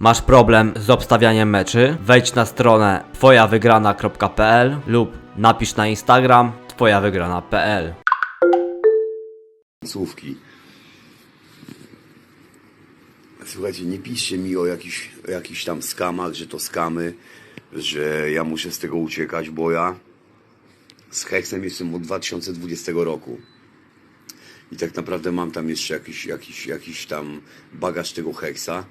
Masz problem z obstawianiem meczy? Wejdź na stronę twojawygrana.pl lub napisz na Instagram twojawygrana.pl słówki. Słuchajcie, nie piszcie mi o jakichś, o jakichś tam skamach, że to skamy, że ja muszę z tego uciekać, bo ja z Heksem jestem od 2020 roku. I tak naprawdę mam tam jeszcze jakiś, jakiś, jakiś tam bagaż tego Heksa.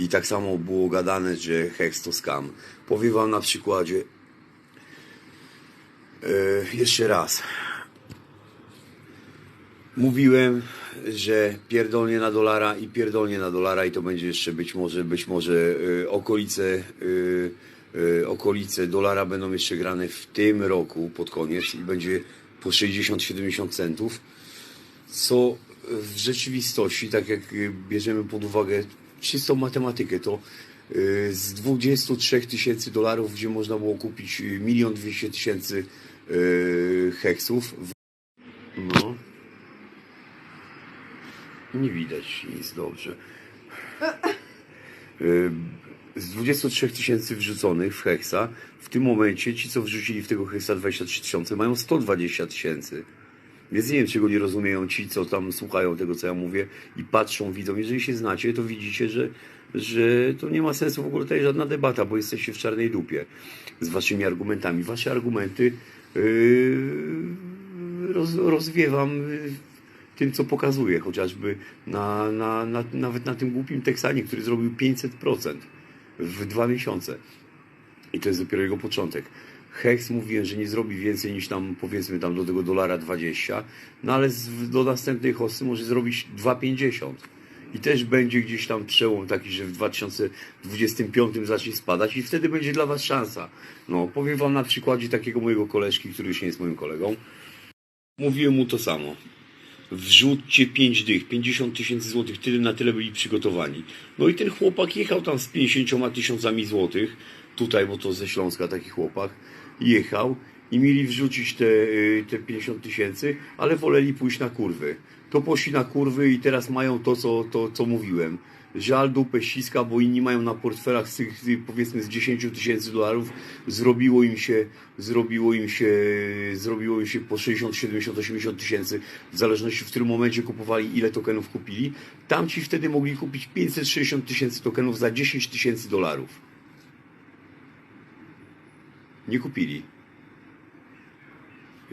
I tak samo było gadane, że Heks to skam. Powiem wam na przykładzie. e, jeszcze raz. Mówiłem, że pierdolnie na dolara i pierdolnie na dolara i to będzie jeszcze być może, być może y, okolice, y, okolice dolara będą jeszcze grane w tym roku pod koniec i będzie po 60-70 centów, co w rzeczywistości, tak jak bierzemy pod uwagę czystą matematykę, to y, z 23 tysięcy dolarów, gdzie można było kupić y, milion dwieście tysięcy y, heksów, no, nie widać nic dobrze. Z 23 tysięcy wrzuconych w heksa, w tym momencie ci, co wrzucili w tego heksa 23 tysiące, mają 120 tysięcy. Więc nie wiem, czego nie rozumieją ci, co tam słuchają tego, co ja mówię i patrzą, widzą. Jeżeli się znacie, to widzicie, że, że to nie ma sensu w ogóle tutaj żadna debata, bo jesteście w czarnej dupie z waszymi argumentami. Wasze argumenty yy, roz, rozwiewam yy, tym, co pokazuje, chociażby na, na, na, nawet na tym głupim Teksanie, który zrobił 500% w dwa miesiące. I to jest dopiero jego początek. Hex mówiłem, że nie zrobi więcej niż tam powiedzmy tam do tego dolara 20, no ale z, do następnej hosty może zrobić 2,50. I też będzie gdzieś tam przełom taki, że w 2025 zacznie spadać i wtedy będzie dla Was szansa. No, powiem Wam na przykładzie takiego mojego koleżki, który już nie jest moim kolegą. Mówiłem mu to samo. Wrzućcie 5 dych, 50 tysięcy złotych, tyle na tyle byli przygotowani. No i ten chłopak jechał tam z 50 tysiącami złotych, tutaj, bo to ze Śląska taki chłopak, jechał i mieli wrzucić te, y, te 50 tysięcy, ale woleli pójść na kurwy. To poszli na kurwy i teraz mają to, co, to, co mówiłem. Żal dupę ściska, bo inni mają na portfelach z tych, powiedzmy z 10 tysięcy dolarów, zrobiło im się, zrobiło im się, zrobiło im się po 60, 70, 80 tysięcy, w zależności w którym momencie kupowali, ile tokenów kupili. Tamci wtedy mogli kupić 560 tysięcy tokenów za 10 tysięcy dolarów. Nie kupili.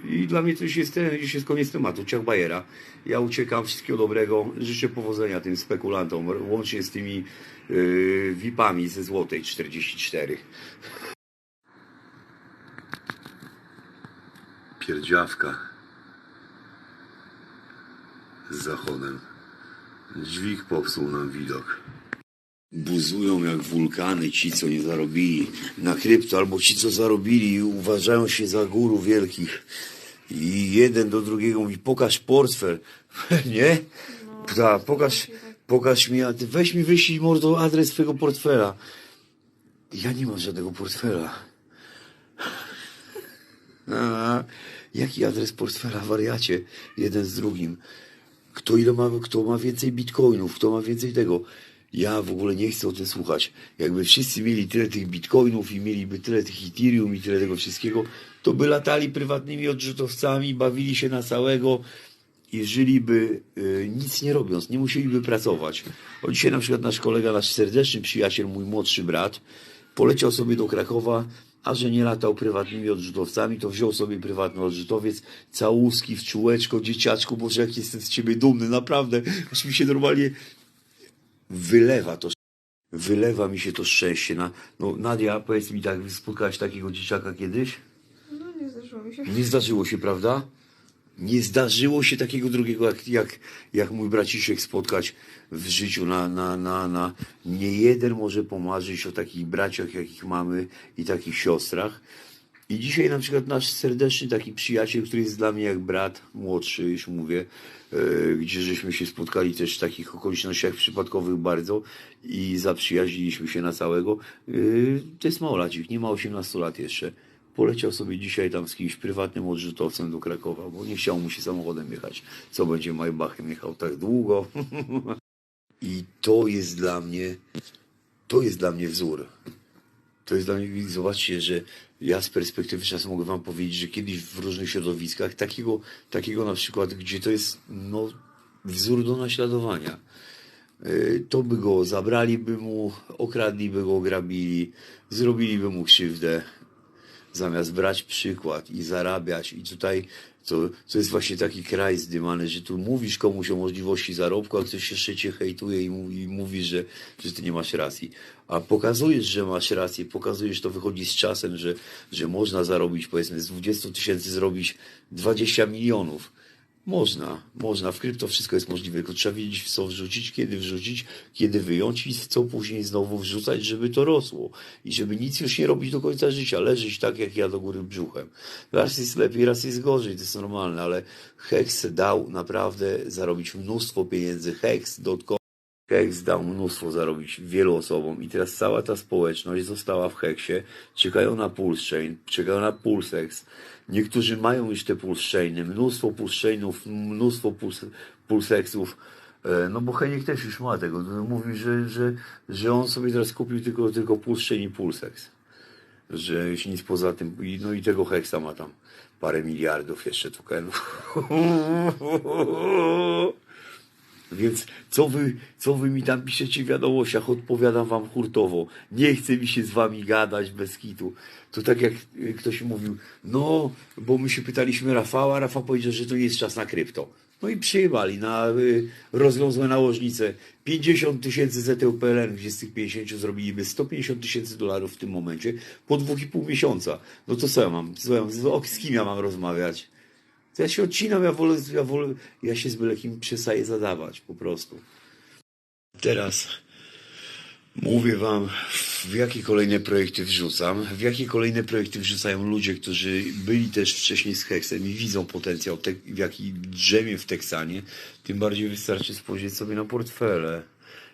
I dla mnie to już jest, ten, już jest koniec tematu. Ciach Bajera. Ja uciekam. Wszystkiego dobrego. Życzę powodzenia tym spekulantom. Łącznie z tymi yy, VIP-ami ze Złotej 44. Pierdziawka. Z zachodem. Dźwig popsuł nam widok. Buzują jak wulkany ci, co nie zarobili na krypto, albo ci, co zarobili i uważają się za guru wielkich. I jeden do drugiego mówi, pokaż portfel, nie? Ta, pokaż, pokaż mi, a ty weź mi wyślij mordo adres twojego portfela. Ja nie mam żadnego portfela. A, jaki adres portfela, wariacie? Jeden z drugim. Kto ile ma, kto ma więcej bitcoinów, kto ma więcej tego. Ja w ogóle nie chcę o tym słuchać. Jakby wszyscy mieli tyle tych bitcoinów i mieliby tyle tych Ethereum i tyle tego wszystkiego, to by latali prywatnymi odrzutowcami, bawili się na całego i żyliby y, nic nie robiąc, nie musieliby pracować. O dzisiaj na przykład nasz kolega, nasz serdeczny przyjaciel, mój młodszy brat, poleciał sobie do Krakowa, a że nie latał prywatnymi odrzutowcami, to wziął sobie prywatny odrzutowiec, całuski w czółeczko, dzieciaczku, boże jak jestem z ciebie dumny, naprawdę, aż mi się normalnie wylewa to, wylewa mi się to szczęście. Na, no Nadia, powiedz mi tak, spotkałaś takiego dzieciaka kiedyś? No nie zdarzyło mi się. Nie zdarzyło się, prawda? Nie zdarzyło się takiego drugiego, jak, jak, jak mój braciszek spotkać w życiu na, na, na, na. Nie jeden może pomarzyć o takich braciach, jakich mamy i takich siostrach. I dzisiaj na przykład nasz serdeczny taki przyjaciel, który jest dla mnie jak brat, młodszy już mówię, e, gdzie żeśmy się spotkali też w takich okolicznościach przypadkowych bardzo i zaprzyjaźniliśmy się na całego. E, to jest małolacik, nie ma 18 lat jeszcze. Poleciał sobie dzisiaj tam z kimś prywatnym odrzutowcem do Krakowa, bo nie chciał mu się samochodem jechać. Co będzie Maybachem jechał tak długo. I to jest dla mnie to jest dla mnie wzór. To jest dla mnie, zobaczcie, że ja z perspektywy czasu mogę wam powiedzieć, że kiedyś w różnych środowiskach takiego, takiego na przykład, gdzie to jest no, wzór do naśladowania. Y, To by go zabraliby mu, okradliby go, grabili, zrobiliby mu krzywdę, zamiast brać przykład i zarabiać. I tutaj to, to jest właśnie taki kraj zdymany, że tu mówisz komuś o możliwości zarobku, a ktoś jeszcze cię hejtuje i mówi, i mówi że, że ty nie masz racji. A pokazujesz, że masz rację, pokazujesz, to wychodzi z czasem, że, że można zarobić, powiedzmy, z 20 tysięcy zrobić 20 milionów. Można, można. W krypto wszystko jest możliwe, tylko trzeba wiedzieć, w co wrzucić, kiedy wrzucić, kiedy wyjąć i w co później znowu wrzucać, żeby to rosło. I żeby nic już nie robić do końca życia, leżeć tak jak ja do góry brzuchem. Raz jest lepiej, raz jest gorzej, to jest normalne, ale Hex dał naprawdę zarobić mnóstwo pieniędzy. Hex.com Hex dał mnóstwo zarobić wielu osobom i teraz cała ta społeczność została w Heksie, czekają na Pulse czekają na Pulsex. Niektórzy mają już te Pulse mnóstwo Pulse mnóstwo Pulse, Pulsexów, E, no bo Heniek też już ma tego. No, Mówi, że, że, że on sobie teraz kupił tylko, tylko Pulse i Pulsex. Że już nic poza tym, no i tego Hexa ma tam parę miliardów jeszcze tokenów. Więc co wy, co wy mi tam piszecie w wiadomościach, odpowiadam wam hurtowo. Nie chce mi się z wami gadać bez kitu. To tak jak y, ktoś mówił, no, bo my się pytaliśmy Rafała, Rafał powiedział, że to nie jest czas na krypto. No i przyjechali na y, rozwiązłe nałożnice 50 tysięcy ZTPLN, gdzie z tych 50 zrobiliby 150 tysięcy dolarów w tym momencie po dwóch i pół miesiąca. No to co ja mam? Co ja, o, z kim ja mam rozmawiać? To ja się odcinam, ja wolę, ja wolę, ja się z byle kim przestaję zadawać po prostu. Teraz mówię wam, w jakie kolejne projekty wrzucam, w jakie kolejne projekty wrzucają ludzie, którzy byli też wcześniej z Heksem i widzą potencjał, te, w jaki drzemie w Teksanie. Tym bardziej wystarczy spojrzeć sobie na portfele.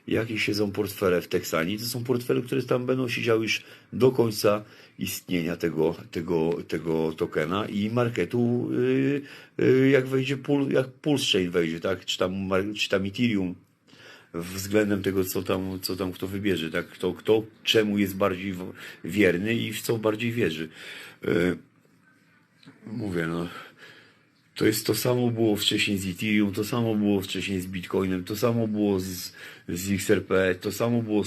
Jakie siedzą portfele w Teksanie? To są portfele, które tam będą siedziały już do końca istnienia tego, tego, tego tokena i marketu, yy, yy, jak wejdzie, pul, jak Pulse Chain wejdzie, tak? Czy tam, czy tam Ethereum, względem tego, co tam, co tam kto wybierze, tak? Kto, kto czemu jest bardziej wierny i w co bardziej wierzy. Yy, mówię, no. To jest to samo było wcześniej z Ethereum, to samo było wcześniej z Bitcoinem, to samo było z, z XRP, to samo było z